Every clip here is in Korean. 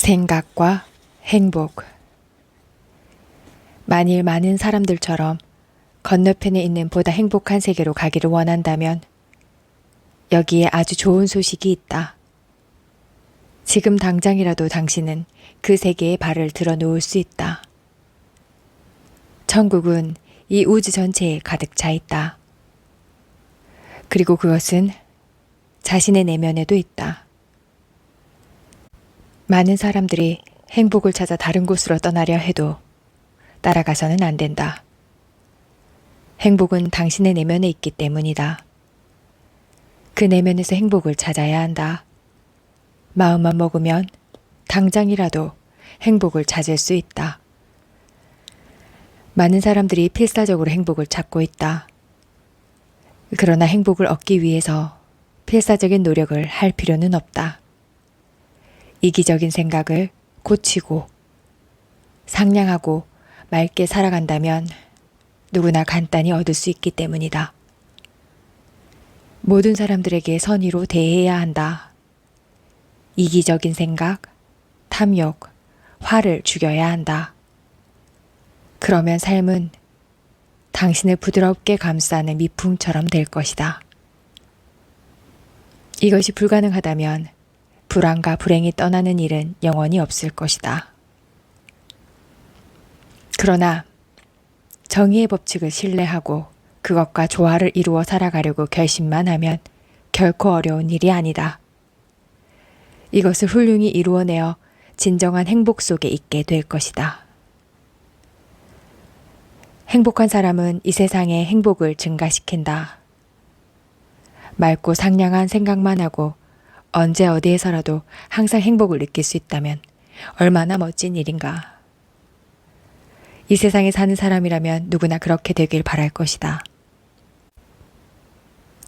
생각과 행복. 만일 많은 사람들처럼 건너편에 있는 보다 행복한 세계로 가기를 원한다면 여기에 아주 좋은 소식이 있다. 지금 당장이라도 당신은 그 세계에 발을 들어 놓을 수 있다. 천국은 이 우주 전체에 가득 차 있다. 그리고 그것은 자신의 내면에도 있다. 많은 사람들이 행복을 찾아 다른 곳으로 떠나려 해도 따라가서는 안 된다. 행복은 당신의 내면에 있기 때문이다. 그 내면에서 행복을 찾아야 한다. 마음만 먹으면 당장이라도 행복을 찾을 수 있다. 많은 사람들이 필사적으로 행복을 찾고 있다. 그러나 행복을 얻기 위해서 필사적인 노력을 할 필요는 없다. 이기적인 생각을 고치고 상냥하고 맑게 살아간다면 누구나 간단히 얻을 수 있기 때문이다. 모든 사람들에게 선의로 대해야 한다. 이기적인 생각, 탐욕, 화를 죽여야 한다. 그러면 삶은 당신을 부드럽게 감싸는 미풍처럼 될 것이다. 이것이 불가능하다면 불안과 불행이 떠나는 일은 영원히 없을 것이다. 그러나 정의의 법칙을 신뢰하고 그것과 조화를 이루어 살아가려고 결심만 하면 결코 어려운 일이 아니다. 이것을 훌륭히 이루어내어 진정한 행복 속에 있게 될 것이다. 행복한 사람은 이 세상의 행복을 증가시킨다. 맑고 상냥한 생각만 하고 언제 어디에서라도 항상 행복을 느낄 수 있다면 얼마나 멋진 일인가. 이 세상에 사는 사람이라면 누구나 그렇게 되길 바랄 것이다.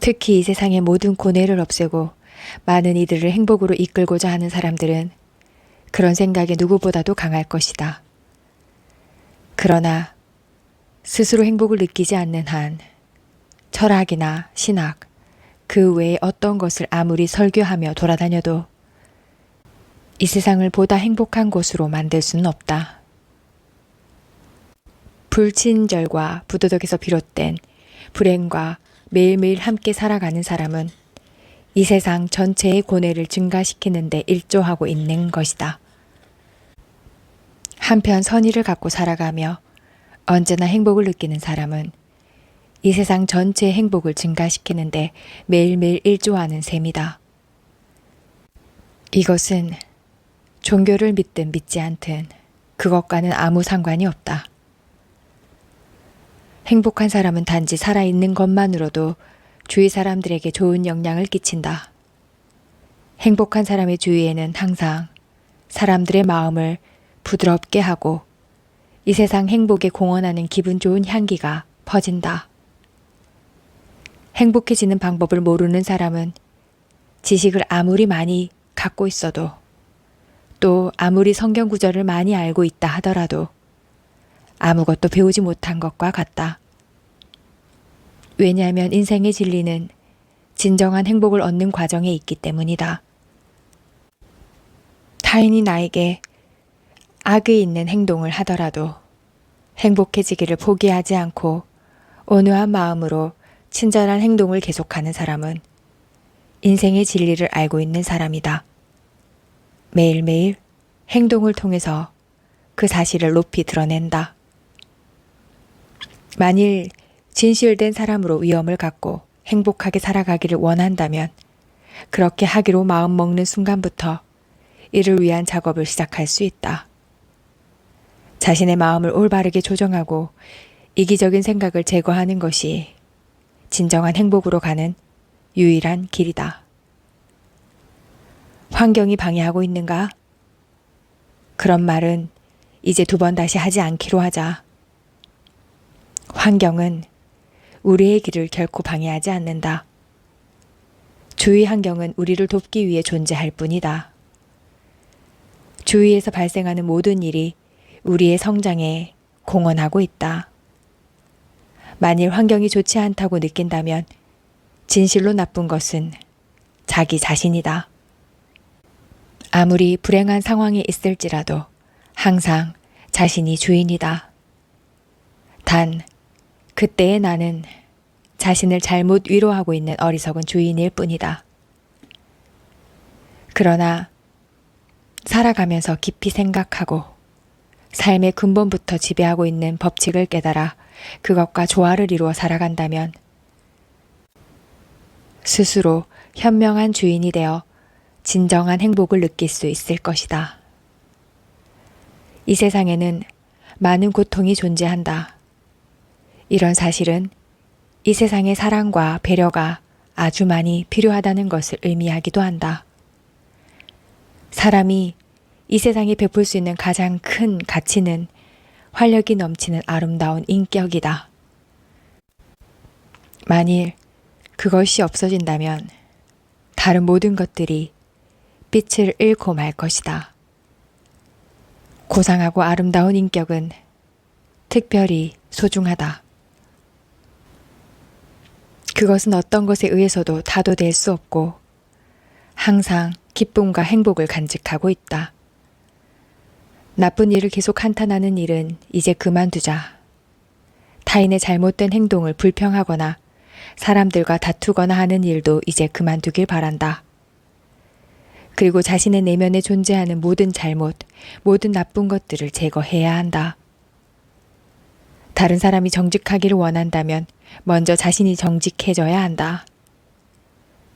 특히 이 세상의 모든 고뇌를 없애고 많은 이들을 행복으로 이끌고자 하는 사람들은 그런 생각에 누구보다도 강할 것이다. 그러나 스스로 행복을 느끼지 않는 한 철학이나 신학, 그 외에 어떤 것을 아무리 설교하며 돌아다녀도 이 세상을 보다 행복한 곳으로 만들 수는 없다. 불친절과 부도덕에서 비롯된 불행과 매일매일 함께 살아가는 사람은 이 세상 전체의 고뇌를 증가시키는데 일조하고 있는 것이다. 한편 선의를 갖고 살아가며 언제나 행복을 느끼는 사람은 이 세상 전체의 행복을 증가시키는데 매일매일 일조하는 셈이다. 이것은 종교를 믿든 믿지 않든 그것과는 아무 상관이 없다. 행복한 사람은 단지 살아있는 것만으로도 주위 사람들에게 좋은 영향을 끼친다. 행복한 사람의 주위에는 항상 사람들의 마음을 부드럽게 하고 이 세상 행복에 공헌하는 기분 좋은 향기가 퍼진다. 행복해지는 방법을 모르는 사람은 지식을 아무리 많이 갖고 있어도 또 아무리 성경 구절을 많이 알고 있다 하더라도 아무것도 배우지 못한 것과 같다. 왜냐하면 인생의 진리는 진정한 행복을 얻는 과정에 있기 때문이다. 타인이 나에게 악의 있는 행동을 하더라도 행복해지기를 포기하지 않고 온유한 마음으로 친절한 행동을 계속하는 사람은 인생의 진리를 알고 있는 사람이다. 매일매일 행동을 통해서 그 사실을 높이 드러낸다. 만일 진실된 사람으로 위험을 갖고 행복하게 살아가기를 원한다면 그렇게 하기로 마음 먹는 순간부터 이를 위한 작업을 시작할 수 있다. 자신의 마음을 올바르게 조정하고 이기적인 생각을 제거하는 것이 진정한 행복으로 가는 유일한 길이다. 환경이 방해하고 있는가? 그런 말은 이제 두 번 다시 하지 않기로 하자. 환경은 우리의 길을 결코 방해하지 않는다. 주위 환경은 우리를 돕기 위해 존재할 뿐이다. 주위에서 발생하는 모든 일이 우리의 성장에 공헌하고 있다. 만일 환경이 좋지 않다고 느낀다면 진실로 나쁜 것은 자기 자신이다. 아무리 불행한 상황에 있을지라도 항상 자신이 주인이다. 단, 그때의 나는 자신을 잘못 위로하고 있는 어리석은 주인일 뿐이다. 그러나 살아가면서 깊이 생각하고 삶의 근본부터 지배하고 있는 법칙을 깨달아 그것과 조화를 이루어 살아간다면 스스로 현명한 주인이 되어 진정한 행복을 느낄 수 있을 것이다. 이 세상에는 많은 고통이 존재한다. 이런 사실은 이 세상의 사랑과 배려가 아주 많이 필요하다는 것을 의미하기도 한다. 사람이 이 세상에 베풀 수 있는 가장 큰 가치는 활력이 넘치는 아름다운 인격이다. 만일 그것이 없어진다면 다른 모든 것들이 빛을 잃고 말 것이다. 고상하고 아름다운 인격은 특별히 소중하다. 그것은 어떤 것에 의해서도 다도될 수 없고 항상 기쁨과 행복을 간직하고 있다. 나쁜 일을 계속 한탄하는 일은 이제 그만두자. 타인의 잘못된 행동을 불평하거나 사람들과 다투거나 하는 일도 이제 그만두길 바란다. 그리고 자신의 내면에 존재하는 모든 잘못, 모든 나쁜 것들을 제거해야 한다. 다른 사람이 정직하기를 원한다면 먼저 자신이 정직해져야 한다.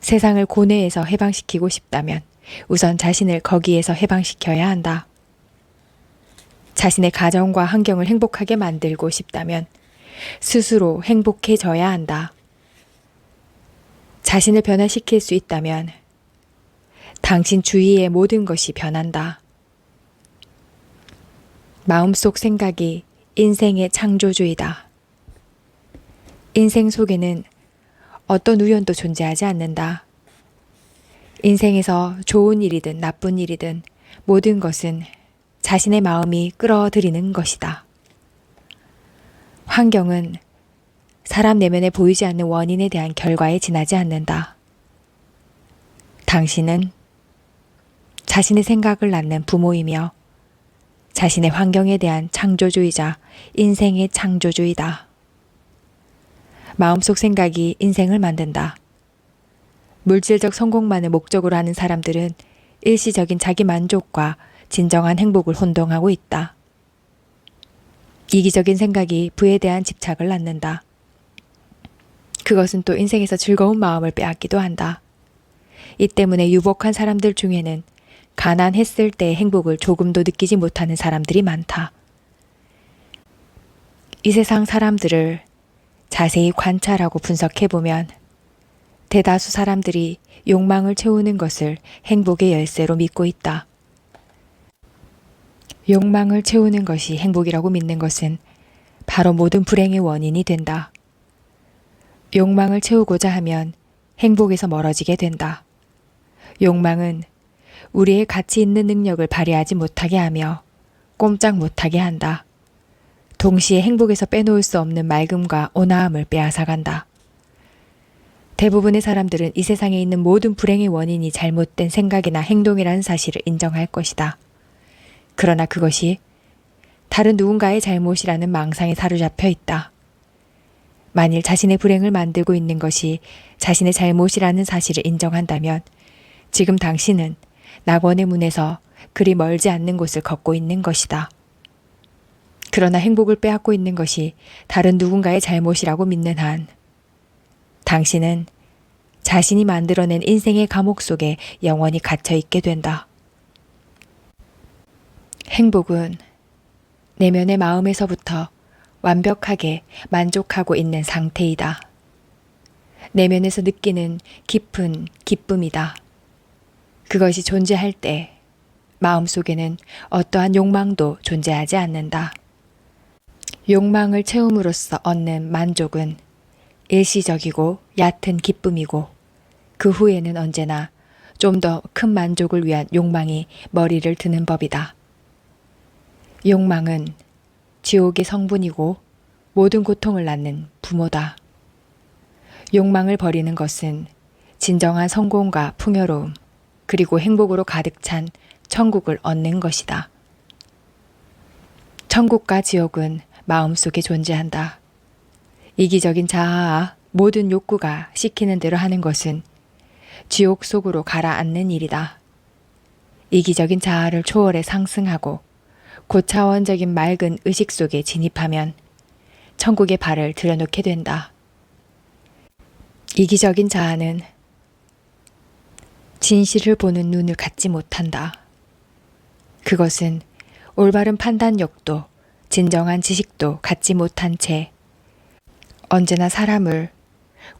세상을 고뇌에서 해방시키고 싶다면 우선 자신을 거기에서 해방시켜야 한다. 자신의 가정과 환경을 행복하게 만들고 싶다면 스스로 행복해져야 한다. 자신을 변화시킬 수 있다면 당신 주위의 모든 것이 변한다. 마음속 생각이 인생의 창조주이다. 인생 속에는 어떤 우연도 존재하지 않는다. 인생에서 좋은 일이든 나쁜 일이든 모든 것은 자신의 마음이 끌어들이는 것이다. 환경은 사람 내면에 보이지 않는 원인에 대한 결과에 지나지 않는다. 당신은 자신의 생각을 낳는 부모이며 자신의 환경에 대한 창조주의자 인생의 창조주이다. 마음속 생각이 인생을 만든다. 물질적 성공만을 목적으로 하는 사람들은 일시적인 자기 만족과 진정한 행복을 혼동하고 있다. 이기적인 생각이 부에 대한 집착을 낳는다. 그것은 또 인생에서 즐거운 마음을 빼앗기도 한다. 이 때문에 유복한 사람들 중에는 가난했을 때의 행복을 조금도 느끼지 못하는 사람들이 많다. 이 세상 사람들을 자세히 관찰하고 분석해보면 대다수 사람들이 욕망을 채우는 것을 행복의 열쇠로 믿고 있다. 욕망을 채우는 것이 행복이라고 믿는 것은 바로 모든 불행의 원인이 된다. 욕망을 채우고자 하면 행복에서 멀어지게 된다. 욕망은 우리의 가치 있는 능력을 발휘하지 못하게 하며 꼼짝 못하게 한다. 동시에 행복에서 빼놓을 수 없는 맑음과 온화함을 빼앗아간다. 대부분의 사람들은 이 세상에 있는 모든 불행의 원인이 잘못된 생각이나 행동이라는 사실을 인정할 것이다. 그러나 그것이 다른 누군가의 잘못이라는 망상에 사로잡혀 있다. 만일 자신의 불행을 만들고 있는 것이 자신의 잘못이라는 사실을 인정한다면 지금 당신은 낙원의 문에서 그리 멀지 않는 곳을 걷고 있는 것이다. 그러나 행복을 빼앗고 있는 것이 다른 누군가의 잘못이라고 믿는 한 당신은 자신이 만들어낸 인생의 감옥 속에 영원히 갇혀 있게 된다. 행복은 내면의 마음에서부터 완벽하게 만족하고 있는 상태이다. 내면에서 느끼는 깊은 기쁨이다. 그것이 존재할 때 마음 속에는 어떠한 욕망도 존재하지 않는다. 욕망을 채움으로써 얻는 만족은 일시적이고 얕은 기쁨이고 그 후에는 언제나 좀 더 큰 만족을 위한 욕망이 머리를 드는 법이다. 욕망은 지옥의 성분이고 모든 고통을 낳는 부모다. 욕망을 버리는 것은 진정한 성공과 풍요로움, 그리고 행복으로 가득 찬 천국을 얻는 것이다. 천국과 지옥은 마음속에 존재한다. 이기적인 자아와 모든 욕구가 시키는 대로 하는 것은 지옥 속으로 가라앉는 일이다. 이기적인 자아를 초월해 상승하고 고차원적인 맑은 의식 속에 진입하면 천국의 발을 들여놓게 된다. 이기적인 자아는 진실을 보는 눈을 갖지 못한다. 그것은 올바른 판단력도 진정한 지식도 갖지 못한 채 언제나 사람을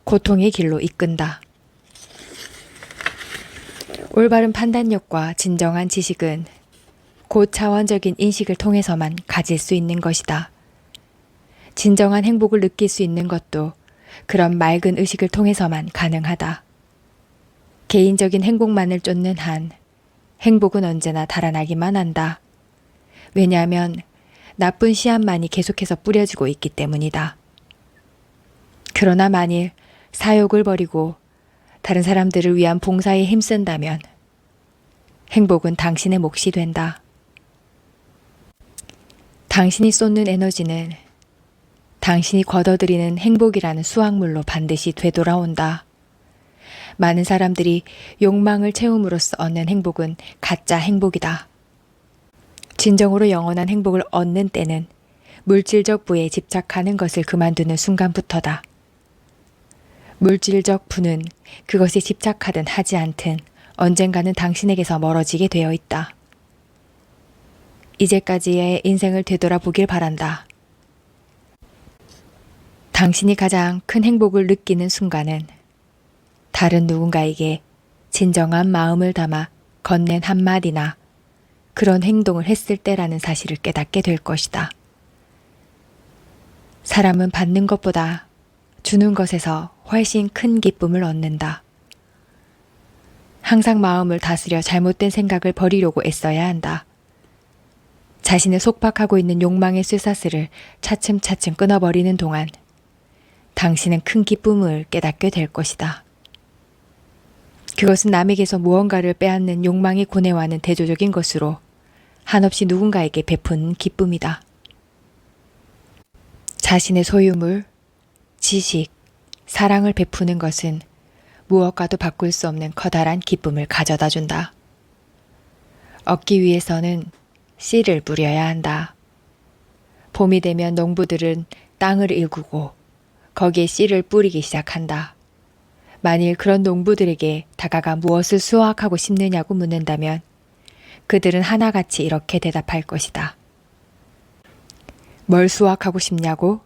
고통의 길로 이끈다. 올바른 판단력과 진정한 지식은 고차원적인 인식을 통해서만 가질 수 있는 것이다. 진정한 행복을 느낄 수 있는 것도 그런 맑은 의식을 통해서만 가능하다. 개인적인 행복만을 쫓는 한 행복은 언제나 달아나기만 한다. 왜냐하면 나쁜 씨앗만이 계속해서 뿌려지고 있기 때문이다. 그러나 만일 사욕을 버리고 다른 사람들을 위한 봉사에 힘쓴다면 행복은 당신의 몫이 된다. 당신이 쏟는 에너지는 당신이 걷어들이는 행복이라는 수확물로 반드시 되돌아온다. 많은 사람들이 욕망을 채움으로써 얻는 행복은 가짜 행복이다. 진정으로 영원한 행복을 얻는 때는 물질적 부에 집착하는 것을 그만두는 순간부터다. 물질적 부는 그것에 집착하든 하지 않든 언젠가는 당신에게서 멀어지게 되어 있다. 이제까지의 인생을 되돌아보길 바란다. 당신이 가장 큰 행복을 느끼는 순간은 다른 누군가에게 진정한 마음을 담아 건넨 한마디나 그런 행동을 했을 때라는 사실을 깨닫게 될 것이다. 사람은 받는 것보다 주는 것에서 훨씬 큰 기쁨을 얻는다. 항상 마음을 다스려 잘못된 생각을 버리려고 애써야 한다. 자신을 속박하고 있는 욕망의 쇠사슬을 차츰차츰 끊어버리는 동안 당신은 큰 기쁨을 깨닫게 될 것이다. 그것은 남에게서 무언가를 빼앗는 욕망의 고뇌와는 대조적인 것으로 한없이 누군가에게 베푸는 기쁨이다. 자신의 소유물, 지식, 사랑을 베푸는 것은 무엇과도 바꿀 수 없는 커다란 기쁨을 가져다 준다. 얻기 위해서는 씨를 뿌려야 한다. 봄이 되면 농부들은 땅을 일구고 거기에 씨를 뿌리기 시작한다. 만일 그런 농부들에게 다가가 무엇을 수확하고 싶느냐고 묻는다면 그들은 하나같이 이렇게 대답할 것이다. 뭘 수확하고 싶냐고?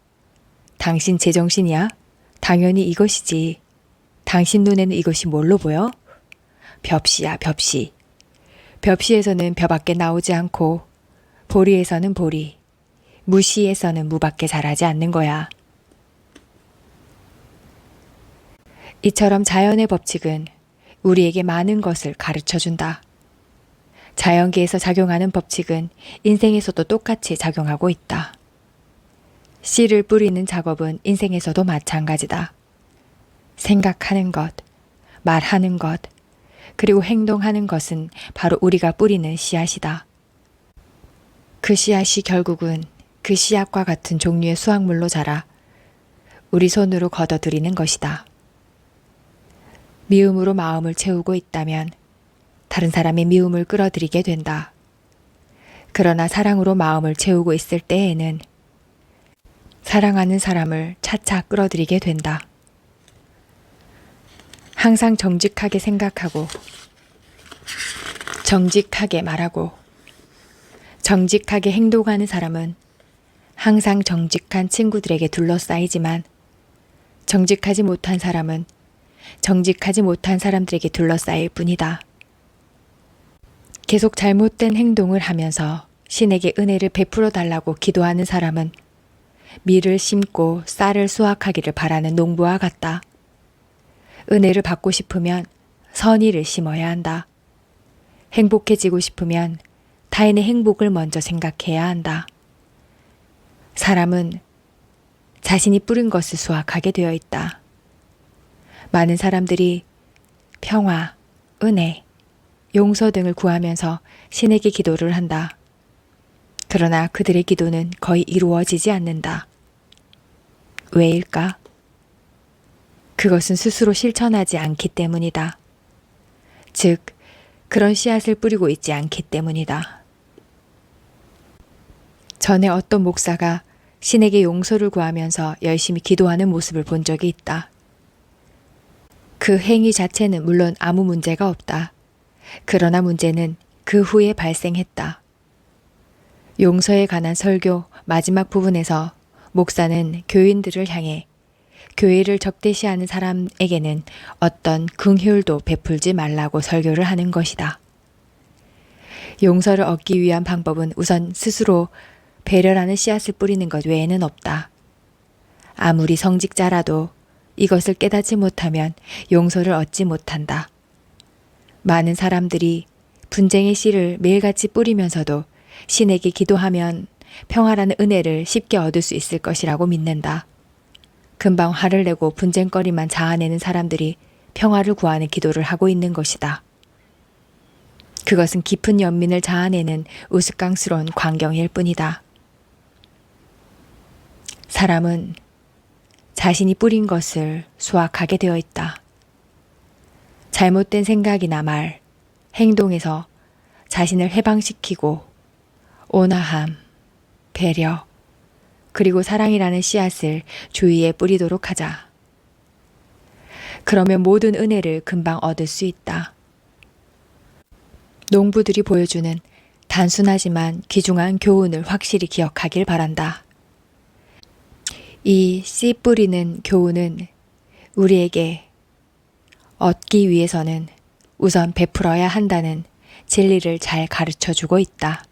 당신 제정신이야? 당연히 이것이지. 당신 눈에는 이것이 뭘로 보여? 벽시야, 벽시. 벽시에서는 벼 밖에 나오지 않고 보리에서는 보리, 무시에서는 무 밖에 자라지 않는 거야. 이처럼 자연의 법칙은 우리에게 많은 것을 가르쳐 준다. 자연계에서 작용하는 법칙은 인생에서도 똑같이 작용하고 있다. 씨를 뿌리는 작업은 인생에서도 마찬가지다. 생각하는 것, 말하는 것, 그리고 행동하는 것은 바로 우리가 뿌리는 씨앗이다. 그 씨앗이 결국은 그 씨앗과 같은 종류의 수확물로 자라 우리 손으로 걷어들이는 것이다. 미움으로 마음을 채우고 있다면 다른 사람의 미움을 끌어들이게 된다. 그러나 사랑으로 마음을 채우고 있을 때에는 사랑하는 사람을 차차 끌어들이게 된다. 항상 정직하게 생각하고, 정직하게 말하고, 정직하게 행동하는 사람은 항상 정직한 친구들에게 둘러싸이지만, 정직하지 못한 사람은 정직하지 못한 사람들에게 둘러싸일 뿐이다. 계속 잘못된 행동을 하면서 신에게 은혜를 베풀어 달라고 기도하는 사람은 밀을 심고 쌀을 수확하기를 바라는 농부와 같다. 은혜를 받고 싶으면 선의를 심어야 한다. 행복해지고 싶으면 타인의 행복을 먼저 생각해야 한다. 사람은 자신이 뿌린 것을 수확하게 되어 있다. 많은 사람들이 평화, 은혜, 용서 등을 구하면서 신에게 기도를 한다. 그러나 그들의 기도는 거의 이루어지지 않는다. 왜일까? 그것은 스스로 실천하지 않기 때문이다. 즉, 그런 씨앗을 뿌리고 있지 않기 때문이다. 전에 어떤 목사가 신에게 용서를 구하면서 열심히 기도하는 모습을 본 적이 있다. 그 행위 자체는 물론 아무 문제가 없다. 그러나 문제는 그 후에 발생했다. 용서에 관한 설교 마지막 부분에서 목사는 교인들을 향해 교회를 적대시하는 사람에게는 어떤 긍휼도 베풀지 말라고 설교를 하는 것이다. 용서를 얻기 위한 방법은 우선 스스로 배려라는 씨앗을 뿌리는 것 외에는 없다. 아무리 성직자라도 이것을 깨닫지 못하면 용서를 얻지 못한다. 많은 사람들이 분쟁의 씨를 매일같이 뿌리면서도 신에게 기도하면 평화라는 은혜를 쉽게 얻을 수 있을 것이라고 믿는다. 금방 화를 내고 분쟁거리만 자아내는 사람들이 평화를 구하는 기도를 하고 있는 것이다. 그것은 깊은 연민을 자아내는 우스꽝스러운 광경일 뿐이다. 사람은 자신이 뿌린 것을 수확하게 되어 있다. 잘못된 생각이나 말, 행동에서 자신을 해방시키고 온화함, 배려, 그리고 사랑이라는 씨앗을 주위에 뿌리도록 하자. 그러면 모든 은혜를 금방 얻을 수 있다. 농부들이 보여주는 단순하지만 귀중한 교훈을 확실히 기억하길 바란다. 이 씨 뿌리는 교훈은 우리에게 얻기 위해서는 우선 베풀어야 한다는 진리를 잘 가르쳐 주고 있다.